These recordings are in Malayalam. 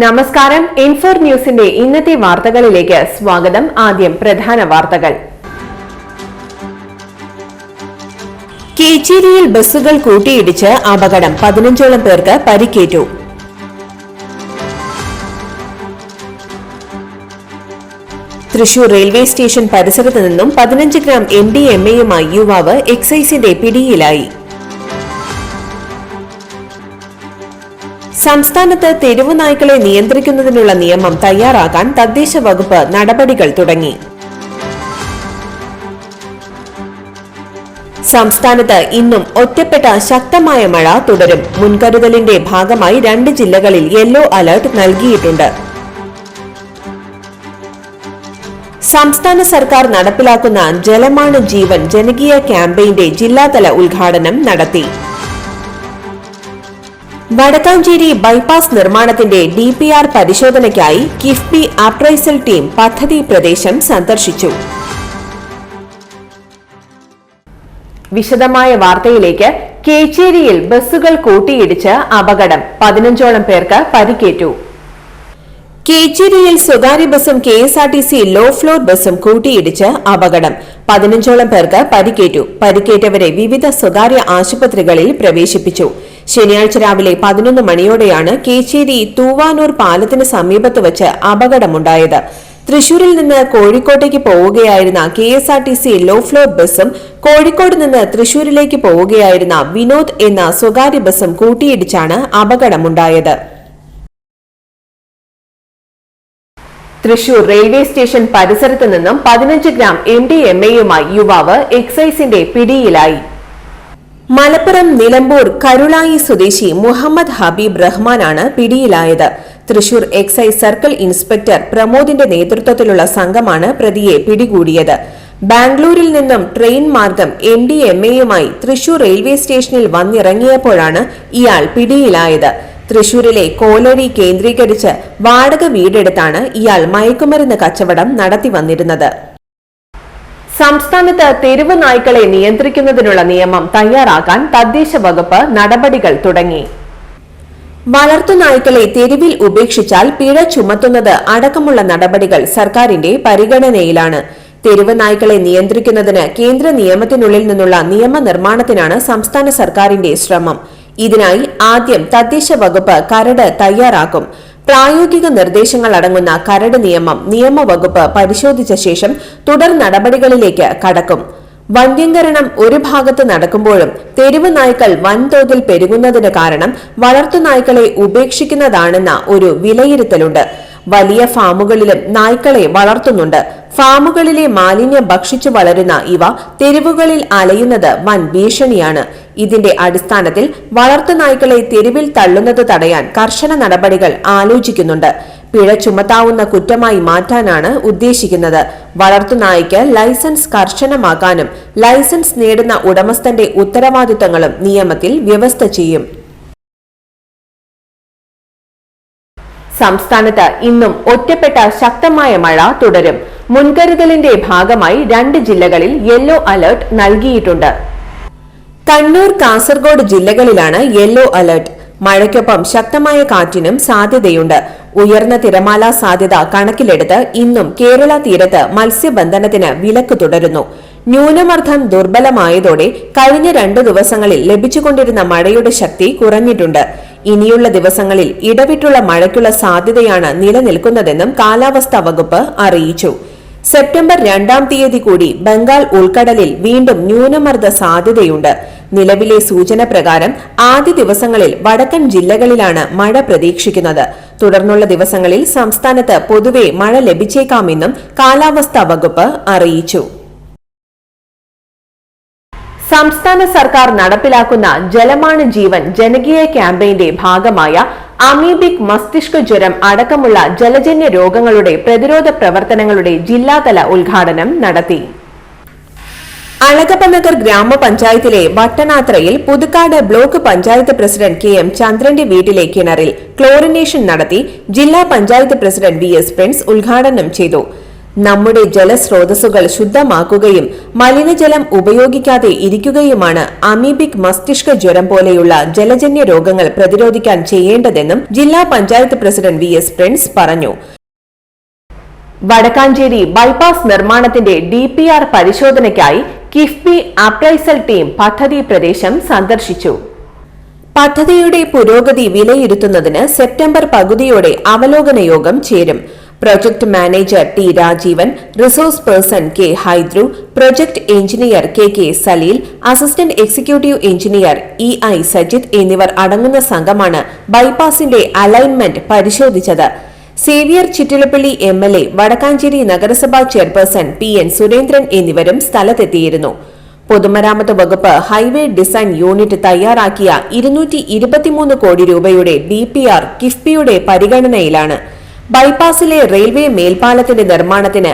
നമസ്കാരം ഇൻഫോർ ന്യൂസിന്റെ ഇന്നത്തെ വാർത്തകളിലേക്ക് സ്വാഗതം. ആദ്യം പ്രധാന വാർത്തകൾ. കേച്ചേരിയിൽ ബസ്സുകൾ കൂട്ടിയിടിച്ച് അപകടം പതിനഞ്ചോളം പേർക്ക് പരിക്കേറ്റു. തൃശൂർ റെയിൽവേ സ്റ്റേഷൻ പരിസരത്ത് നിന്നും പതിനഞ്ച് ഗ്രാം എം ഡി എം എയുമായി യുവാവ് എക്സൈസിന്റെ പിടിയിലായി. സംസ്ഥാനത്ത് തെരുവു നായ്ക്കളെ നിയന്ത്രിക്കുന്നതിനുള്ള നിയമം തയ്യാറാക്കാൻ തദ്ദേശ വകുപ്പ് നടപടികൾ തുടങ്ങി. സംസ്ഥാനത്ത് ഇന്നും ഒറ്റപ്പെട്ട ശക്തമായ മഴ തുടരും. മുൻകരുതലിന്റെ ഭാഗമായി രണ്ട് ജില്ലകളിൽ യെല്ലോ അലർട്ട് നൽകിയിട്ടുണ്ട്. സംസ്ഥാന സർക്കാർ നടപ്പിലാക്കുന്ന ജലമാണ് ജീവൻ ജനകീയ ക്യാമ്പയിന്റെ ജില്ലാതല ഉദ്ഘാടനം നടത്തി. വടക്കാഞ്ചേരി ബൈപ്പാസ് നിർമ്മാണത്തിന്റെ ഡി പി ആർ പരിശോധനയ്ക്കായി കിഫ്ബി അപ്രൈസൽ ടീം പദ്ധതി പ്രദേശം സന്ദർശിച്ചു. വിശദമായ വാർത്തയിലേക്ക് കേച്ചേരിയിൽ ബസ്സുകൾ കൂട്ടിയിടിച്ച് അപകടം. പതിനഞ്ചോളം പേർക്ക് പരിക്കേറ്റു. കേച്ചേരിയിൽ സ്വകാര്യ ബസും K S R T C low floor ബസും കൂട്ടിയിടിച്ച് അപകടം. പതിനഞ്ചോളം പേർക്ക് പരിക്കേറ്റു. പരിക്കേറ്റവരെ വിവിധ സ്വകാര്യ ആശുപത്രികളിൽ പ്രവേശിപ്പിച്ചു. ശനിയാഴ്ച രാവിലെ പതിനൊന്ന് മണിയോടെയാണ് കേച്ചേരി തൂവാനൂർ പാലത്തിന് സമീപത്ത് വച്ച് അപകടമുണ്ടായത്. തൃശൂരിൽ നിന്ന് കോഴിക്കോട്ടേക്ക് പോവുകയായിരുന്ന K S R T C low floor ബസ്സും കോഴിക്കോട് നിന്ന് തൃശൂരിലേക്ക് പോവുകയായിരുന്ന വിനോദ് എന്ന സ്വകാര്യ ബസ്സും കൂട്ടിയിടിച്ചാണ് അപകടമുണ്ടായത്. തൃശൂർ റെയിൽവേ സ്റ്റേഷൻ പരിസരത്ത് നിന്നും പതിനഞ്ച് ഗ്രാം എം ഡി എം എയുമായി യുവാവ് എക്സൈസിന്റെ പിടിയിലായി. മലപ്പുറം നിലമ്പൂർ കരുളായി സ്വദേശി മുഹമ്മദ് ഹബീബ് റഹ്മാനാണ് പിടിയിലായത്. തൃശൂർ എക്സൈസ് സർക്കിൾ ഇൻസ്പെക്ടർ പ്രമോദിന്റെ നേതൃത്വത്തിലുള്ള സംഘമാണ് പ്രതിയെ പിടികൂടിയത്. ബാംഗ്ലൂരിൽ നിന്നും ട്രെയിൻ മാർഗം എം ഡി എം എയുമായി തൃശൂർ റെയിൽവേ സ്റ്റേഷനിൽ വന്നിറങ്ങിയപ്പോഴാണ് ഇയാൾ പിടിയിലായത്. തൃശൂരിലെ കോലടി കേന്ദ്രീകരിച്ച് വാടക വീടെടുത്താണ് ഇയാൾ മയക്കുമരുന്ന് കച്ചവടം നടത്തി വന്നിരുന്നത്. സംസ്ഥാനത്ത് തെരുവ് നായ്ക്കളെ നിയന്ത്രിക്കുന്നതിനുള്ള നിയമം തയ്യാറാക്കാൻ തദ്ദേശ വകുപ്പ് നടപടികൾ തുടങ്ങി. വളർത്തുനായ്ക്കളെ തെരുവിൽ ഉപേക്ഷിച്ചാൽ പിഴ ചുമത്തുന്നത് അടക്കമുള്ള നടപടികൾ സർക്കാരിന്റെ പരിഗണനയിലാണ്. തെരുവ് നായ്ക്കളെ നിയന്ത്രിക്കുന്നതിന് കേന്ദ്ര നിയമത്തിനുള്ളിൽ നിന്നുള്ള നിയമനിർമ്മാണത്തിനാണ് സംസ്ഥാന സർക്കാരിന്റെ ശ്രമം. ഇതിനായി ആദ്യം തദ്ദേശ വകുപ്പ് കരട് തയ്യാറാക്കും. പ്രായോഗിക നിർദ്ദേശങ്ങൾ അടങ്ങുന്ന കരട് നിയമം നിയമവകുപ്പ് പരിശോധിച്ച ശേഷം തുടർ നടപടികളിലേക്ക് കടക്കും. വന്ധ്യംകരണം ഒരു ഭാഗത്ത് നടക്കുമ്പോഴും തെരുവ് നായ്ക്കൾ വൻതോതിൽ പെരുകുന്നതിന് കാരണം വളർത്തുനായ്ക്കളെ ഉപേക്ഷിക്കുന്നതാണെന്ന ഒരു വിലയിരുത്തലുണ്ട്. വലിയ ഫാമുകളിലും നായ്ക്കളെ വളർത്തുന്നുണ്ട്. ഫാമുകളിലെ മാലിന്യം ഭക്ഷിച്ചു വളരുന്ന ഇവ തെരുവുകളിൽ അലയുന്നത് വൻ ഭീഷണിയാണ്. ഇതിന്റെ അടിസ്ഥാനത്തിൽ വളർത്തുനായ്ക്കളെ തെരുവിൽ തള്ളുന്നത് തടയാൻ കർശന നടപടികൾ ആലോചിക്കുന്നുണ്ട്. പിഴ ചുമത്താവുന്ന കുറ്റമായി മാറ്റാനാണ് ഉദ്ദേശിക്കുന്നത്. വളർത്തുനായ്ക്ക് ലൈസൻസ് കർശനമാക്കാനും ലൈസൻസ് നേടുന്ന ഉടമസ്ഥന്റെ ഉത്തരവാദിത്തങ്ങളും നിയമത്തിൽ വ്യവസ്ഥ ചെയ്യും. സംസ്ഥാനത്ത് ഇന്നും ഒറ്റപ്പെട്ട ശക്തമായ മഴ തുടരും. മുൻകരുതലിന്റെ ഭാഗമായി രണ്ട് ജില്ലകളിൽ യെല്ലോ അലർട്ട് നൽകിയിട്ടുണ്ട്. കണ്ണൂർ കാസർഗോഡ് ജില്ലകളിലാണ് യെല്ലോ അലർട്ട്. മഴയ്ക്കൊപ്പം ശക്തമായ കാറ്റിനും സാധ്യതയുണ്ട്. ഉയർന്ന തിരമാല സാധ്യത കണക്കിലെടുത്ത് ഇന്നും കേരള തീരത്ത് മത്സ്യബന്ധനത്തിന് വിലക്ക് തുടരുന്നു. ന്യൂനമർദ്ദം ദുർബലമായതോടെ കഴിഞ്ഞ രണ്ടു ദിവസങ്ങളിൽ ലഭിച്ചുകൊണ്ടിരുന്ന മഴയുടെ ശക്തി കുറഞ്ഞിട്ടുണ്ട്. ഇനിയുള്ള ദിവസങ്ങളിൽ ഇടവിട്ടുള്ള മഴയ്ക്കുള്ള സാധ്യതയാണ് നിലനിൽക്കുന്നതെന്നും കാലാവസ്ഥാ വകുപ്പ് അറിയിച്ചു. സെപ്റ്റംബർ രണ്ടാം തീയതി കൂടി ബംഗാൾ ഉൾക്കടലിൽ വീണ്ടും ന്യൂനമർദ്ദ സാധ്യതയുണ്ട്. നിലവിലെ സൂചന പ്രകാരം ആദ്യ ദിവസങ്ങളിൽ വടക്കൻ ജില്ലകളിലാണ് മഴ പ്രതീക്ഷിക്കുന്നത്. തുടർന്നുള്ള ദിവസങ്ങളിൽ സംസ്ഥാനത്ത് പൊതുവെ മഴ ലഭിച്ചേക്കാമെന്നും കാലാവസ്ഥാ വകുപ്പ് അറിയിച്ചു. സംസ്ഥാന സർക്കാർ നടപ്പിലാക്കുന്ന ജലമാണ് ജീവൻ ജനകീയ ക്യാമ്പയിന്റെ ഭാഗമായ അമീബിക് മസ്തിഷ്ക ജ്വരം അടക്കമുള്ള ജലജന്യ രോഗങ്ങളുടെ പ്രതിരോധ പ്രവർത്തനങ്ങളുടെ ജില്ലാതല ഉദ്ഘാടനം നടത്തി. അളകപ്പനഗർ ഗ്രാമപഞ്ചായത്തിലെ വട്ടനാത്രയിൽ Puthukkad block panchayat president K M ചന്ദ്രന്റെ വീട്ടിലെ കിണറിൽ ക്ലോറിനേഷൻ നടത്തി ജില്ലാ panchayat president V S Prince ഉദ്ഘാടനം ചെയ്തു. നമ്മുടെ ജലസ്രോതസ്സുകൾ ശുദ്ധമാക്കുകയും മലിനജലം ഉപയോഗിക്കാതെ ഇരിക്കുകയുമാണ് അമീബിക് മസ്തിഷ്ക ജ്വരം പോലെയുള്ള ജലജന്യ രോഗങ്ങൾ പ്രതിരോധിക്കാൻ ചെയ്യേണ്ടതെന്നും ജില്ലാ panchayat president V S Prince പറഞ്ഞു. വടക്കാഞ്ചേരി ബൈപ്പാസ് നിർമ്മാണത്തിന്റെ ഡി പി ആർ പരിശോധനയ്ക്കായി കിഫ്ബി അപ്രൈസൽ ടീം പദ്ധതി പ്രദേശം സന്ദർശിച്ചു. പദ്ധതിയുടെ പുരോഗതി വിലയിരുത്തുന്നതിന് സെപ്റ്റംബർ പകുതിയോടെ അവലോകന യോഗം ചേരും. Project manager T Rajeevan resource person K Haidru project engineer K K Saleel assistant executive engineer E I Sajith എന്നിവർ അടങ്ങുന്ന സംഘമാണ് ബൈപ്പാസിന്റെ അലൈൻമെന്റ് പരിശോധിച്ചത്. Xavier Chittilappally M L A Wadakkanchery നഗരസഭാ ചെയർപേഴ്സൺ പി എൻ സുരേന്ദ്രൻ എന്നിവരും സ്ഥലത്തെത്തിയിരുന്നു. പൊതുമരാമത്ത് വകുപ്പ് ഹൈവേ ഡിസൈൻ യൂണിറ്റ് തയ്യാറാക്കിയ ഇരുന്നൂറ്റി കോടി രൂപയുടെ ഡി കിഫ്ബിയുടെ പരിഗണനയിലാണ്. ബൈപ്പാസിലെ റെയിൽവേ മേൽപ്പാലത്തിന്റെ നിർമ്മാണത്തിന്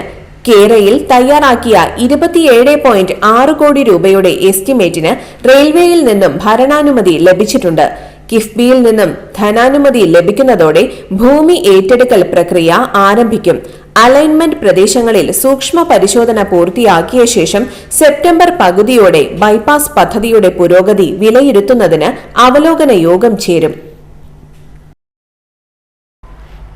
കേരയിൽ തയ്യാറാക്കിയ ഇരുപത്തിയേഴ് പോയിന്റ് ആറ് കോടി രൂപയുടെ എസ്റ്റിമേറ്റിന് റെയിൽവേയിൽ നിന്നും ഭരണാനുമതി ലഭിച്ചിട്ടുണ്ട്. കിഫ്ബിയിൽ നിന്നും ധനാനുമതി ലഭിക്കുന്നതോടെ ഭൂമി ഏറ്റെടുക്കൽ പ്രക്രിയ ആരംഭിക്കും. അലൈൻമെന്റ് പ്രദേശങ്ങളിൽ സൂക്ഷ്മ പരിശോധന പൂർത്തിയാക്കിയ ശേഷം സെപ്റ്റംബർ പകുതിയോടെ ബൈപ്പാസ് പദ്ധതിയുടെ പുരോഗതി വിലയിരുത്തുന്നതിന് അവലോകന യോഗം ചേരും.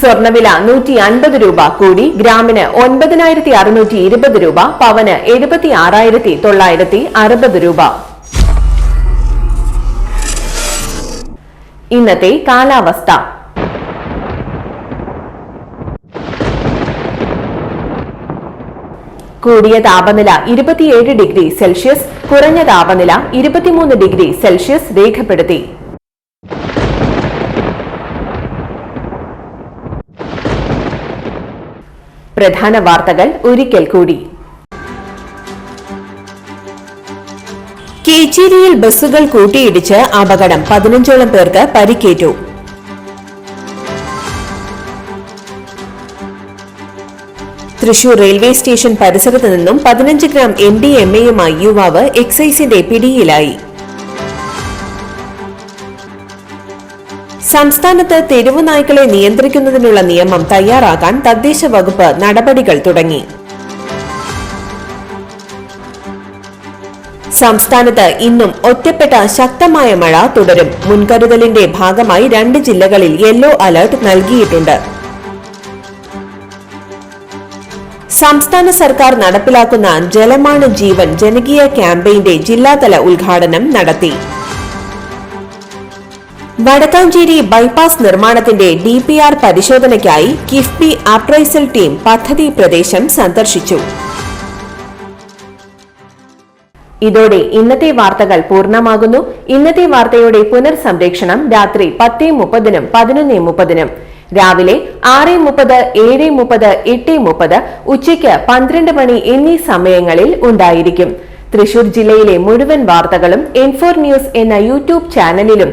സ്വർണവില നൂറ്റി അൻപത് രൂപ കൂടി ഗ്രാമിന് ഒൻപതിനായിരത്തി അറുന്നൂറ്റി ഇരുപത് രൂപ പവന് എഴുപത്തി ആറായിരത്തി തൊള്ളായിരത്തി അറുപത് രൂപ. ഇന്നത്തെ കാലാവസ്ഥ. കൂടിയ താപനില ഇരുപത്തിയേഴ് ഡിഗ്രി സെൽഷ്യസ് കുറഞ്ഞ താപനില ഇരുപത്തിമൂന്ന് ഡിഗ്രി സെൽഷ്യസ് രേഖപ്പെടുത്തി. പ്രധാന വാർത്തകൾ ഒരിക്കൽ കൂടി. കേച്ചേരിയിൽ ബസ്സുകൾ കൂട്ടിയിടിച്ച് അപകടം പതിനഞ്ചോളം പേർക്ക് പരിക്കേറ്റു. തൃശൂർ റെയിൽവേ സ്റ്റേഷൻ പരിസരത്ത് നിന്നും പതിനഞ്ച് ഗ്രാം എം ഡി എം എയുമായി യുവാവ് എക്സൈസിന്റെ പിടിയിലായി. സംസ്ഥാനത്ത് തെരുവു നായ്ക്കളെ നിയന്ത്രിക്കുന്നതിനുള്ള നിയമം തയ്യാറാക്കാൻ തദ്ദേശ വകുപ്പ് നടപടികൾ തുടങ്ങി. സംസ്ഥാനത്ത് ഇന്നും ഒറ്റപ്പെട്ട ശക്തമായ മഴ തുടരും. മുൻകരുതലിന്റെ ഭാഗമായി രണ്ട് ജില്ലകളിൽ യെല്ലോ അലർട്ട് നൽകിയിട്ടുണ്ട്. സംസ്ഥാന സർക്കാർ നടപ്പിലാക്കുന്ന ജലമാണ് ജീവൻ ജനകീയ ക്യാമ്പയിന്റെ ജില്ലാതല ഉദ്ഘാടനം നടത്തി. വടക്കാഞ്ചേരി ബൈപ്പാസ് നിർമ്മാണത്തിന്റെ ഡി പി ആർ പരിശോധനയ്ക്കായി കിഫ്ബി അപ്രൈസൽ ടീം പദ്ധതി പ്രദേശം സന്ദർശിച്ചു. ഇതോടെ ഇന്നത്തെ വാർത്തകൾ പൂർണമാകുന്നു. ഇന്നത്തെ വാർത്തയുടെ പുനർസംപ്രേക്ഷണം രാത്രി പത്തേ മുപ്പതിനും പതിനൊന്നേ മുപ്പതിനും. രാവിലെ ആറ് മുപ്പത് ഏഴ് മുപ്പത് എട്ട് മുപ്പത് ഉച്ചയ്ക്ക് പന്ത്രണ്ട് മണി എന്നീ സമയങ്ങളിൽ ഉണ്ടായിരിക്കും. തൃശൂർ ജില്ലയിലെ മുഴുവൻ വാർത്തകളും ഇൻഫോർ ന്യൂസ് എന്ന യൂട്യൂബ് ചാനലിലും